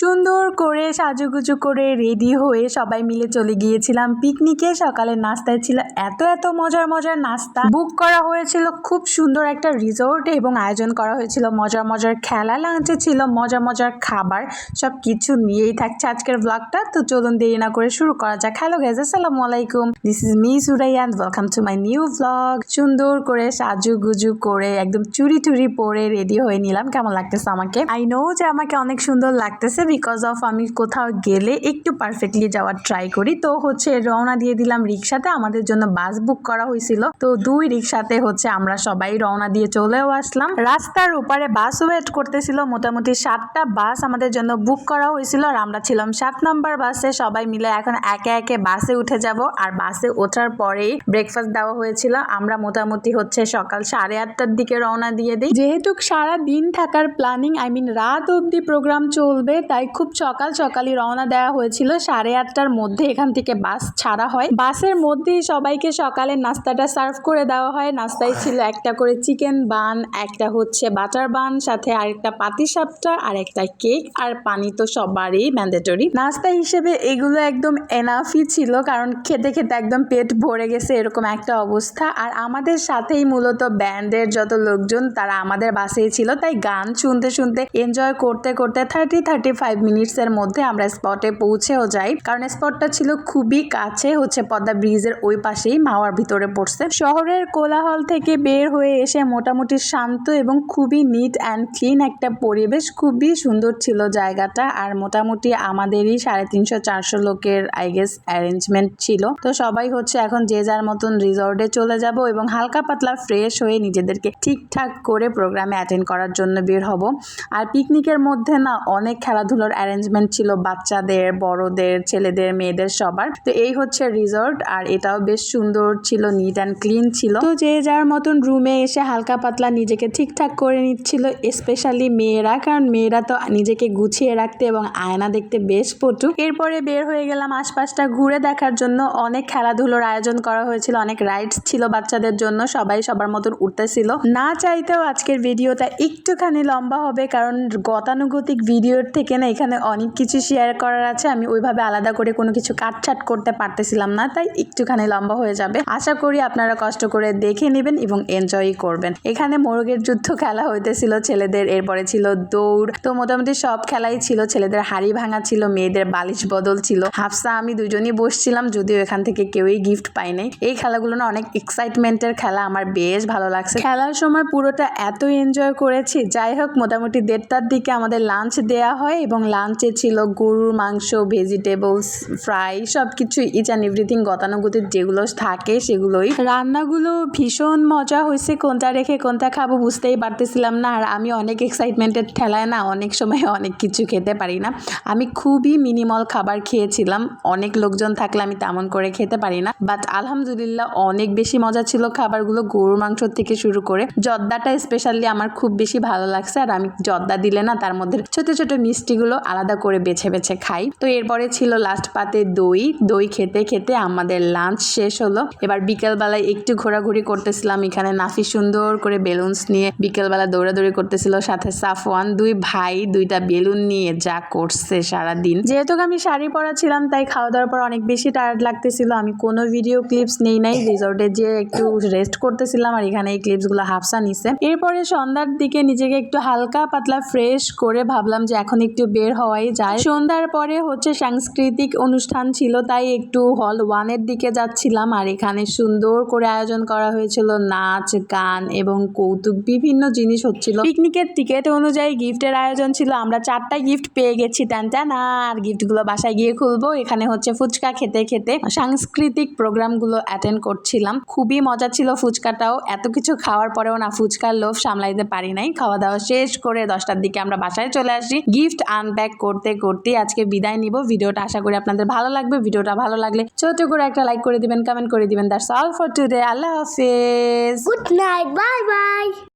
সুন্দর করে সাজুগুজু করে রেডি হয়ে সবাই মিলে চলে গিয়েছিলাম পিকনিকে সকালের নাস্তায় ছিল এত এত মজার মজার নাস্তা। বুক করা হয়েছিল খুব সুন্দর একটা রিসোর্ট এবং আয়োজন করা হয়েছিল মজার মজার খেলা লাঞ্চে ছিল মজার মজার খাবার। সব কিছু নিয়েই থাকছে আজকের ব্লগটা তো চলুন দেরি না করে শুরু করা যাক। হ্যালো গাইজ আসসালামু আলাইকুম। This is me Surai and welcome to my new blog সুন্দর করে সাজু গুজু করে একদম চুরি টুরি পরে রেডি হয়ে নিলাম। কেমন লাগতেছে আমাকে? আই নো যে আমাকে অনেক সুন্দর লাগতেছে। বিকজ অফ আমি কোথাও গেলে একটু পারফেক্টলি যাওয়ার ট্রাই করি। তো হচ্ছে রওনা দিয়ে দিলাম রিক্সাতে আমাদের জন্য বাস বুক করা হয়েছিল। তো দুই রিক্সাতে হচ্ছে আমরা সবাই রওনা দিয়ে চলেও আসলাম। রাস্তার উপরে বাস ওয়েট করতেছিল, মোটামুটি সাতটা বাস আমাদের জন্য বুক করা হয়েছিল। আর আমরা ছিলাম সাত নাম্বার বাসে সবাই মিলে এখন একে একে বাসে উঠে যাব। আর বাসে ওঠার পরেই ব্রেকফাস্ট দেওয়া হয়েছিল। আমরা মোটামুটি হচ্ছে সকাল সাড়ে আটটার দিকে রওনা দিয়ে দিই। যেহেতু সারা দিন থাকার প্ল্যানিং আই মিন রাত অবধি প্রোগ্রাম চলবে, তাই খুব সকাল সকালই রওনা দেওয়া হয়েছিল। সাড়ে আটটার মধ্যে এখান থেকে বাস ছাড়া হয়। বাসের মধ্যেই সবাইকে সকালে নাস্তাটা সার্ভ করে দেওয়া হয়। নাস্তায় ছিল একটা করে চিকেন বান, একটা হচ্ছে বাটার বান, সাথে আরেকটা পাতি সাপটা আর একটা কেক, আর পানি তো সবারই ম্যান্ডেটরি। নাস্তা হিসেবে এগুলো একদম এনাফই ছিল, কারণ খেতে খেতে একদম পেট ভরে গেছে এরকম একটা অবস্থা। আর আমাদের সাথেই মূলত ব্যান্ডের যত লোকজন, তারা আমাদের বাসেই ছিল। তাই গান শুনতে শুনতে এনজয় করতে করতে থার্টি থার্টি ফাইভ মিনিটসের মধ্যে আমরা স্পটে পৌঁছেও যাই। কারণ স্পটটা ছিল খুবই কাছে, হচ্ছে পদ্মা ব্রিজের ওই পাশেই মাওয়ার ভিতরে পড়ছে। শহরের কোলাহল থেকে বের হয়ে এসে মোটামুটি শান্ত এবং খুবই নিট অ্যান্ড ক্লিন একটা পরিবেশ। খুবই সুন্দর ছিল জায়গাটা আর মোটামুটি আমাদেরই সাড়ে তিনশো চারশো লোকের আই গেস অ্যারেঞ্জমেন্ট ছিল। তো সবাই হচ্ছে এখন যে যার মতন রিসর্টে চলে যাব এবং হালকা পাতলা ফ্রেশ হয়ে নিজেদেরকে ঠিকঠাক করে প্রোগ্রামে অ্যাটেন্ড করার জন্য বের হব। আর পিকনিকের মধ্যে না অনেক খেলাধুলোর অ্যারেঞ্জমেন্ট ছিল বাচ্চাদের, বড়দের, ছেলেদের, মেয়েদের সবার। তো এই হচ্ছে রিসর্ট আর এটাও বেশ সুন্দর ছিল নিট অ্যান্ড ক্লিন ছিল। তো যে যার মতন রুমে এসে হালকা পাতলা নিজেকে ঠিকঠাক করে নিচ্ছিল স্পেশালি মেয়েরা, কারণ মেয়েরা তো নিজেকে গুছিয়ে রাখতে এবং আয়না দেখতে বেশ পটু। এরপরে বের হয়ে গেলাম আশপাশটা ঘুরে দেখার জন্য। অনেক খেলাধুলোর আয়োজন করা হয়েছিল, অনেক রাইডস ছিল বাচ্চাদের জন্য, সবাই সবার মতন উঠতেছিল। না চাইতেও আজকের ভিডিওটা একটুখানি লম্বা হবে, কারণ গতানুগতিক ভিডিওর থেকে না এখানে অনেক কিছু শেয়ার করার আছে। আমি ওইভাবে আলাদা করে কোনো কিছু কাটছাট করতে পারতেছিলাম না, তাই একটুখানি লম্বা হয়ে যাবে। আশা করি আপনারা কষ্ট করে দেখে নেবেন এবং এনজয় করবেন। এখানে মোরগের যুদ্ধ খেলা হইতেছিল ছেলেদের, এরপরে ছিল দৌড়। তো মোটামুটি সব খেলাই ছিল, ছেলেদের হাড়ি ভাঙা ছিল, মেয়েদের বালিশ বদল ছিল। হাফসা, আমি দুজনই বসছিলাম, যদিও এখান থেকে কেউই গিফট পাই নাই। এই খেলাগুলো না অনেক এক্সাইটমেন্টের খেলা, আমার বেশ ভালো লাগছে। খেলার সময় পুরোটা এত এনজয় করেছি, যাই হোক, মোটামুটি দেড়টার দিকে আমাদের লাঞ্চ দেয়া হয় এবং লাঞ্চে ছিল গরুর মাংস ভেজিটেবলস ফ্রাই সব কিছু ইচ অ্যান্ড এভরিথিং গতানুগতিক যেগুলো থাকে সেগুলোই। রান্নাগুলো ভীষণ মজা হয়েছে, কোনটা রেখে কোনটা খাব বুঝতেই পারতেছিলাম না। আর আমি অনেক এক্সাইটমেন্টের ঠেলায় না অনেক সময় অনেক কিছু খেতে পারি না। আমি খুবই মিনিমাল খাবার খেয়েছিলাম, অনেক লোকজন থাকলে আমি তেমন করে খেতে পারি না। বাট আলহামদুলিল্লাহ অনেক বেশি মজা ছিল খাবারগুলো গরুর মাংস থেকে শুরু করে। জর্দাটা স্পেশালি আমার খুব বেশি ভালো লাগছে, আর আমি জর্দা দিলে না তার মধ্যে ছোট ছোট মিষ্টিগুলো আলাদা করে বেছে বেছে খাই। তো এরপরে ছিল লাস্ট পাতে দই। দই খেতে খেতে আমাদের লাঞ্চ শেষ হলো। এবার বিকেলবেলায় একটু ঘোরাঘুরি করতেছিলাম। এখানে নাফি সুন্দর করে বেলুনস নিয়ে বিকেলবেলা দৌড়াদৌড়ি করতেছিল। সাথে সাফওয়ান, দুই ভাই, দুইটা বেলুন নিয়ে যা করছে সারা দিন যেহেতু আমি শাড়ি পরা ছিলাম তাই খাওয়া দাওয়ার পর অনেক বেশি টায়ার্ড লাগতেছিল। আমি কোনো ভিডিও ক্লিপস নেই নাই। রিসর্টে যে একটু রেস্ট করতেছিলাম আর এখানে এই ক্লিপসগুলো হাফসা নিছে। এরপরে সন্ধ্যার দিকে নিজেকে একটু হালকা পাতলা ফ্রেশ করে ভাবলাম যে এখন একটু বের হওয়াই যায়। সন্ধ্যার পরে হচ্ছে সাংস্কৃতিক অনুষ্ঠান ছিল, তাই একটু হল ওয়ানের দিকে যাচ্ছিলাম। আর এখানে সুন্দর করে আয়োজন করা হয়েছিল, নাচ, গান এবং কৌতুক, বিভিন্ন জিনিস হচ্ছিল। পিকনিকের টিকিট অনুযায়ী গিফটের আয়োজন ছিল। আমরা চারটা গিফট পেয়ে গেছি, টান টান, আর গিফটগুলো বাসায় গিয়ে খুলবো। এখানে হচ্ছে ফুচকা খেতে খেতে সাংস্কৃতিক প্রোগ্রামগুলো অ্যাটেন্ড করছিলাম। খুবই মজা ছিল ফুচকাটাও। এত কিছু খাওয়ার পরেও না ফুচকার লোভ সামলাইতে পারি নাই। খাওয়া দাওয়া শেষ করে দশটার দিকে আমরা বাসায় চলে আসি। গিফট আনপ্যাক করতে করতে আজকে বিদায় নিব। ভিডিওটা আশা করি আপনাদের ভালো লাগবে। ভিডিওটা ভালো লাগলে ছোট করে একটা লাইক করে দিবেন কমেন্ট করে দিবেন। দ্যাটস অল ফর টুডে আল্লাহ হাফেজ। Good night bye bye.